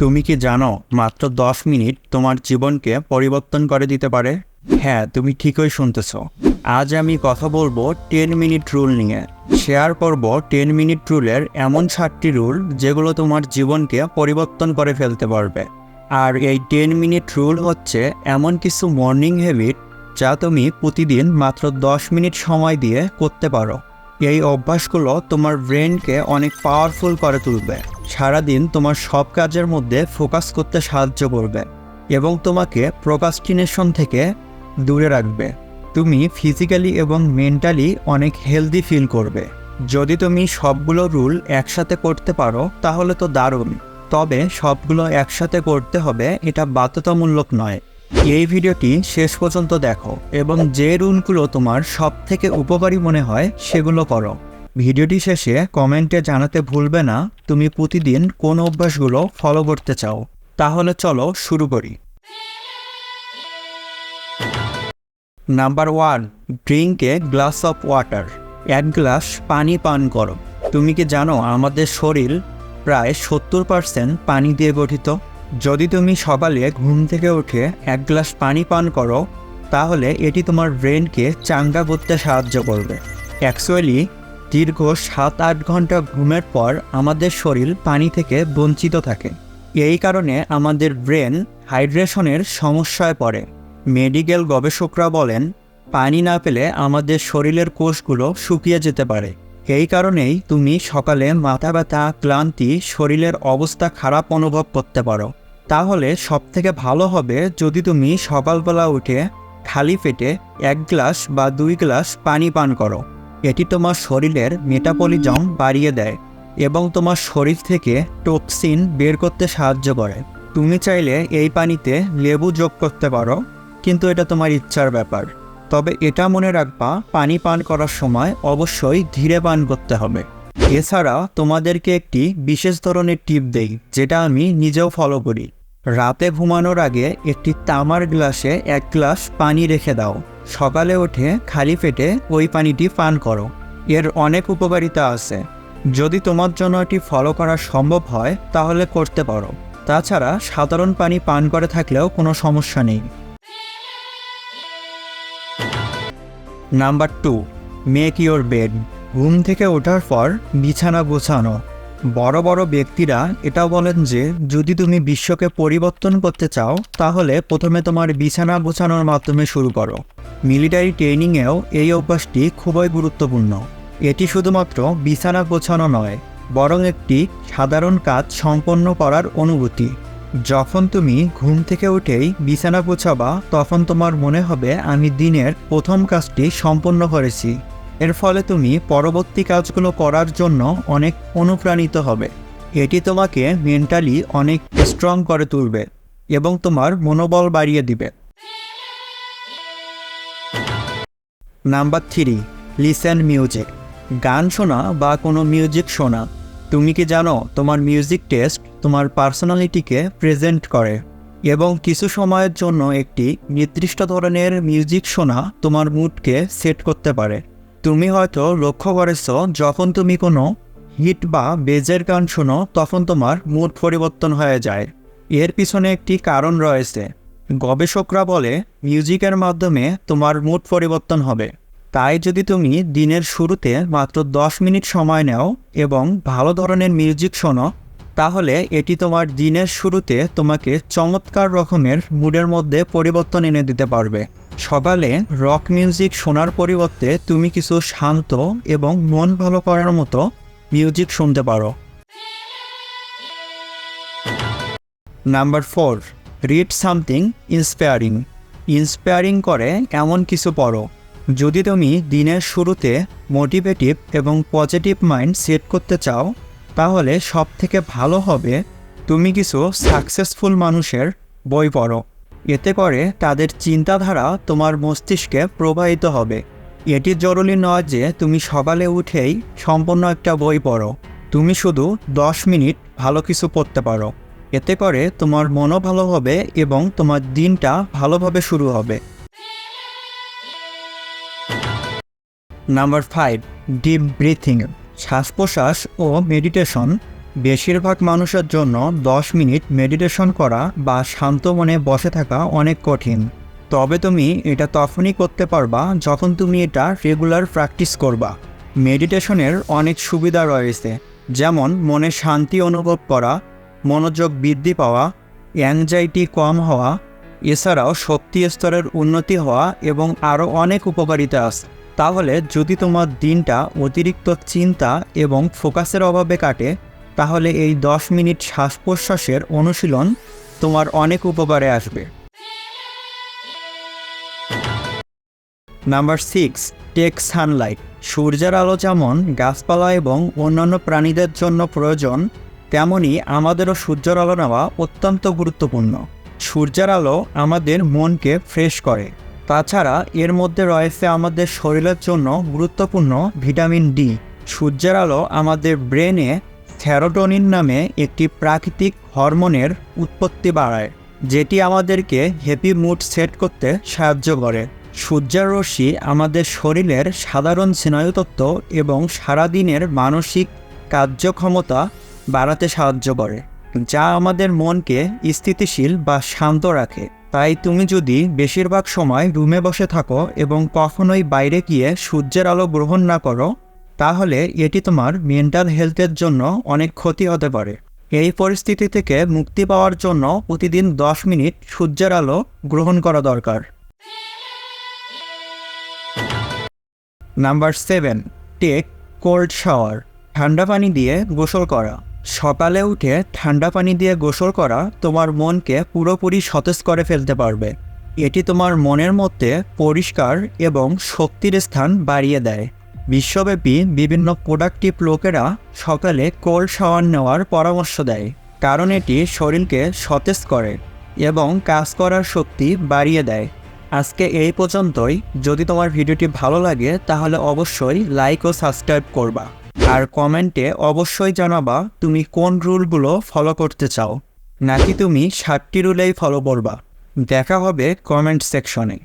তুমি কি জানো মাত্র দশ মিনিট তোমার জীবনকে পরিবর্তন করে দিতে পারে? হ্যাঁ তুমি ঠিকই শুনতেছ। আজ আমি কথা বলব টেন মিনিট রুল নিয়ে। শেয়ার করব টেন মিনিট রুলের এমন সাতটি রুল যেগুলো তোমার জীবনকে পরিবর্তন করে ফেলতে পারবে। আর এই টেন মিনিট রুল হচ্ছে এমন কিছু মর্নিং হ্যাবিট যা তুমি প্রতিদিন মাত্র দশ মিনিট সময় দিয়ে করতে পারো। এই অভ্যাসগুলো তোমার ব্রেনকে অনেক পাওয়ারফুল করে তুলবে। সারাদিন তোমার সব কাজের মধ্যে ফোকাস করতে সাহায্য করবে এবং তোমাকে প্রোকাস্টিনেশন থেকে দূরে রাখবে। তুমি ফিজিক্যালি এবং মেন্টালি অনেক হেলদি ফিল করবে। যদি তুমি সবগুলো রুল একসাথে করতে পারো, তাহলে তো দারুণ। তবে সবগুলো একসাথে করতে হবে, এটা বাধ্যতামূলক নয়। এই ভিডিওটি শেষ পর্যন্ত দেখো এবং যে রুলগুলো তোমার সব থেকে উপকারী মনে হয়, সেগুলো করো। ভিডিওটি শেষে কমেন্টে জানাতে ভুলবে না, তুমি প্রতিদিন কোন অভ্যাসগুলো ফলো করতে চাও। তাহলে চলো শুরু করি। Number one drink glass of water এক গ্লাস পানি পান করো। তুমি কি জানো আমাদের শরীর প্রায় সত্তর পার্সেন্ট পানি দিয়ে গঠিত? যদি তুমি সকালে ঘুম থেকে উঠে এক গ্লাস পানি পান করো, তাহলে এটি তোমার ব্রেনকে চাঙ্গা করতে সাহায্য করবে। অ্যাকচুয়ালি দীর্ঘ সাত আট ঘণ্টা ঘুমের পর আমাদের শরীর পানি থেকে বঞ্চিত থাকে। এই কারণে আমাদের ব্রেন হাইড্রেশনের সমস্যায় পড়ে। মেডিকেল গবেষকরা বলেন, পানি না পেলে আমাদের শরীরের কোষগুলো শুকিয়ে যেতে পারে। এই কারণেই তুমি সকালে মাথা ব্যথা, ক্লান্তি, শরীরের অবস্থা খারাপ অনুভব করতে পারো। তাহলে সবথেকে ভালো হবে যদি তুমি সকালবেলা উঠে খালি পেটে এক গ্লাস বা দুই গ্লাস পানি পান করো। এটি তোমার শরীরের মেটাবলিজম বাড়িয়ে দেয় এবং তোমার শরীর থেকে টক্সিন বের করতে সাহায্য করে। তুমি চাইলে এই পানিতে লেবু যোগ করতে পারো, কিন্তু এটা তোমার ইচ্ছার ব্যাপার। তবে এটা মনে রাখবা, পানি পান করার সময় অবশ্যই ধীরে পান করতে হবে। এছাড়া তোমাদেরকে একটি বিশেষ ধরনের টিপ দেই, যেটা আমি নিজেও ফলো করি। রাতে ঘুমানোর আগে একটি তামার গ্লাসে এক গ্লাস পানি রেখে দাও। সকালে উঠে খালি পেটে ওই পানিটি পান করো। এর অনেক উপকারিতা আছে। যদি তোমার জন্য এটি ফলো করা সম্ভব হয়, তাহলে করতে পারো। তাছাড়া সাধারণ পানি পান করে থাকলেও কোনো সমস্যা নেই। Number two, make your bed. ঘুম থেকে ওঠার পর বিছানা গোছানো। বড় বড় ব্যক্তিরা এটা বলেন যে, যদি তুমি বিশ্বকে পরিবর্তন করতে চাও, তাহলে প্রথমে তোমার বিছানা গোছানোর মাধ্যমে শুরু করো। মিলিটারি ট্রেনিংয়েও এই অভ্যাসটি খুবই গুরুত্বপূর্ণ। এটি শুধুমাত্র বিছানা গোছানো নয়, বরং একটি সাধারণ কাজ সম্পন্ন করার অনুভূতি। যখন তুমি ঘুম থেকে উঠেই বিছানা গোছাবা, তখন তোমার মনে হবে, আমি দিনের প্রথম কাজটি সম্পন্ন করেছি। এর ফলে তুমি পরবর্তী কাজগুলো করার জন্য অনেক অনুপ্রাণিত হবে। এটি তোমাকে মেন্টালি অনেক স্ট্রং করে তুলবে এবং তোমার মনোবল বাড়িয়ে দিবে। নাম্বার থ্রি লিসেন মিউজিক গান শোনা বা কোনো মিউজিক শোনা, তুমি কি জানো তোমার মিউজিক টেস্ট তোমার পার্সোনালিটিকে প্রেজেন্ট করে? এবং কিছু সময়ের জন্য একটি নির্দিষ্ট ধরনের মিউজিক শোনা তোমার মুডকে সেট করতে পারে। তুমি হয়তো লক্ষ্য করেছ, যখন তুমি কোনো হিট বা বেজের গান শোনো, তখন তোমার মুড পরিবর্তন হয়ে যায়। এর পিছনে একটি কারণ রয়েছে। গবেষকরা বলে, মিউজিকের মাধ্যমে তোমার মুড পরিবর্তন হবে। তাই যদি তুমি দিনের শুরুতে মাত্র দশ মিনিট সময় নাও এবং ভালো ধরনের মিউজিক শোনো, তাহলে এটি তোমার দিনের শুরুতে তোমাকে চমৎকার রকমের মুডের মধ্যে পরিবর্তন এনে দিতে পারবে। সকালে রক মিউজিক শোনার পরিবর্তে তুমি কিছু শান্ত এবং মন ভালো করার মতো মিউজিক শুনতে পারো। Number four read something inspiring inspiring করে এমন কিছু পড়ো। যদি তুমি দিনের শুরুতে মোটিভেটিভ এবং পজিটিভ মাইন্ড সেট করতে চাও, তাহলে সব থেকে ভালো হবে তুমি কিছু সাকসেসফুল মানুষের বই পড়ো। এতে করে তাদের চিন্তাধারা তোমার মস্তিষ্কে প্রবাহিত হবে। এটি জরুরি নয় যে তুমি সকালে উঠেই সম্পূর্ণ একটা বই পড়ো। তুমি শুধু দশ মিনিট ভালো কিছু পড়তে পারো। এতে করে তোমার মনও ভালো হবে এবং তোমার দিনটা ভালোভাবে শুরু হবে। নাম্বার ফাইভ, ডিপ ব্রিথিং শ্বাস প্রশ্বাস ও মেডিটেশন। বেশিরভাগ মানুষের জন্য দশ মিনিট মেডিটেশন করা বা শান্ত মনে বসে থাকা অনেক কঠিন। তবে তুমি এটা তখনই করতে পারবা যখন তুমি এটা রেগুলার প্র্যাকটিস করবা। মেডিটেশনের অনেক সুবিধা রয়েছে, যেমন মনে শান্তি অনুভব করা, মনোযোগ বৃদ্ধি পাওয়া অ্যাংজাইটি কম হওয়া, এছাড়াও শক্তি স্তরের উন্নতি হওয়া এবং আরও অনেক উপকারিতা আছে। তাহলে যদি তোমার দিনটা অতিরিক্ত চিন্তা এবং ফোকাসের অভাবে কাটে তাহলে এই দশ মিনিট শ্বাস প্রশ্বাসের অনুশীলন তোমার অনেক উপকারে আসবে। নাম্বার সিক্স টেক সানলাইট সূর্যের আলো যেমন গাছপালা এবং অন্যান্য প্রাণীদের জন্য প্রয়োজন, তেমনি আমাদেরও সূর্যের আলো নেওয়া অত্যন্ত গুরুত্বপূর্ণ। সূর্যের আলো আমাদের মনকে ফ্রেশ করে। তাছাড়া এর মধ্যে রয়েছে আমাদের শরীরের জন্য গুরুত্বপূর্ণ ভিটামিন ডি। সূর্যের আলো আমাদের ব্রেনে থ্যারোটোনিন নামে একটি প্রাকৃতিক হরমোনের উৎপত্তি বাড়ায়, যেটি আমাদেরকে হ্যাপি মুড সেট করতে সাহায্য করে। সূর্যের রশ্মি আমাদের শরীরের সাধারণ স্নায়ুতত্ত্ব এবং সারাদিনের মানসিক কার্যক্ষমতা বাড়াতে সাহায্য করে, যা আমাদের মনকে স্থিতিশীল বা শান্ত রাখে। তাই তুমি যদি বেশিরভাগ সময় রুমে বসে থাকো এবং কখনোই বাইরে গিয়ে সূর্যের আলো গ্রহণ না করো তাহলে এটি তোমার মেন্টাল হেলথের জন্য অনেক ক্ষতি হতে পারে। এই পরিস্থিতি থেকে মুক্তি পাওয়ার জন্য প্রতিদিন দশ মিনিট সূর্যের আলো গ্রহণ করা দরকার। Number seven take cold shower ঠান্ডা পানি দিয়ে গোসল করা। সকালে উঠে ঠান্ডা পানি দিয়ে গোসল করা তোমার মনকে পুরোপুরি সতেজ করে ফেলতে পারবে। এটি তোমার মনের মধ্যে পরিষ্কার এবং শক্তির স্থান বাড়িয়ে দেয়। বিশ্বব্যাপী বিভিন্ন প্রোডাক্টিভ লোকেরা সকালে কোল্ড শাওয়ার নেওয়ার পরামর্শ দেয়, কারণ এটি শরীরকে সতেজ করে এবং কাজ করার শক্তি বাড়িয়ে দেয়। আজকে এই পর্যন্তই। যদি তোমার ভিডিওটি ভালো লাগে, তাহলে অবশ্যই লাইক ও সাবস্ক্রাইব করবা। আর কমেন্টে অবশ্যই জানাবা তুমি কোন রুলগুলো ফলো করতে চাও। নাকি তুমি সাতটি রুলেই ফলো করবা। দেখা হবে কমেন্ট সেকশনে